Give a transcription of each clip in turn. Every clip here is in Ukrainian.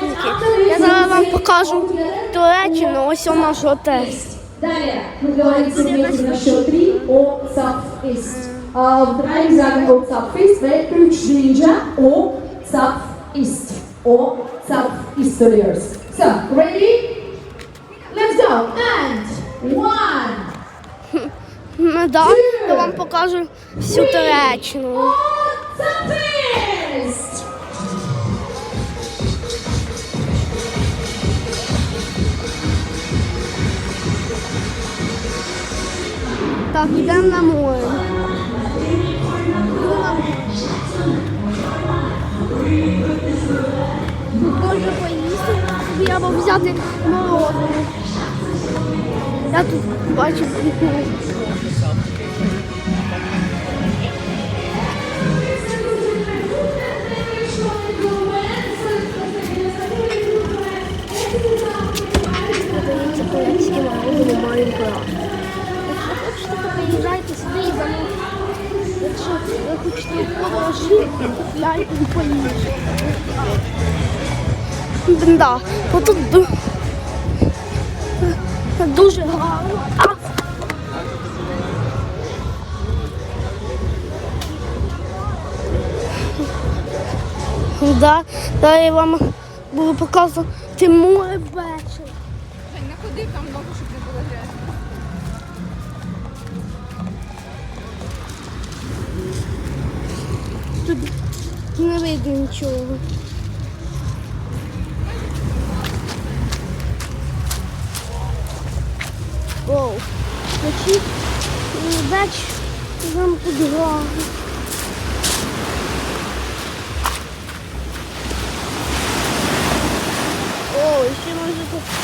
підписники. Я зараз вам покажу Туреччину, ось у наш готель. Далее мы говорим сегодня на счет три о Southeast. А, В drei sagen о Southeast, Weltключ Ninja о Southeast. О Southeasterners. So, ready? Let's go. And one. Ну, да, я вам покажу всю Туреччину. О Southeast. Так, йдемо на море. Можна поїсти собі або взяти морозиво. Я тут бачу прикол. Морозиво приїжджайте сюди і замовляйте. Якщо ви хочете подорожі, купляйте і поїжджайте. Да, отут ду- дуже гарно. Да, да, я вам буду показувати море ввечері. Не ходив там много, щоб не було Тут не видно нічого. Оу, бач, нам тут гарно. О, ще може тут.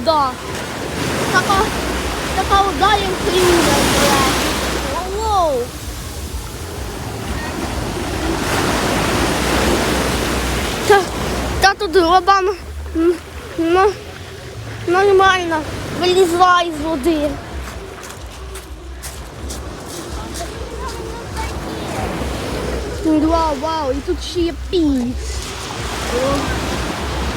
dó. Só com, só tá com o dó e o Uou! Tá, tá tudo roubando. Hum, não, não imagina. Eles lá, esvodiam. Uau, uau, e tudo cheio de pis.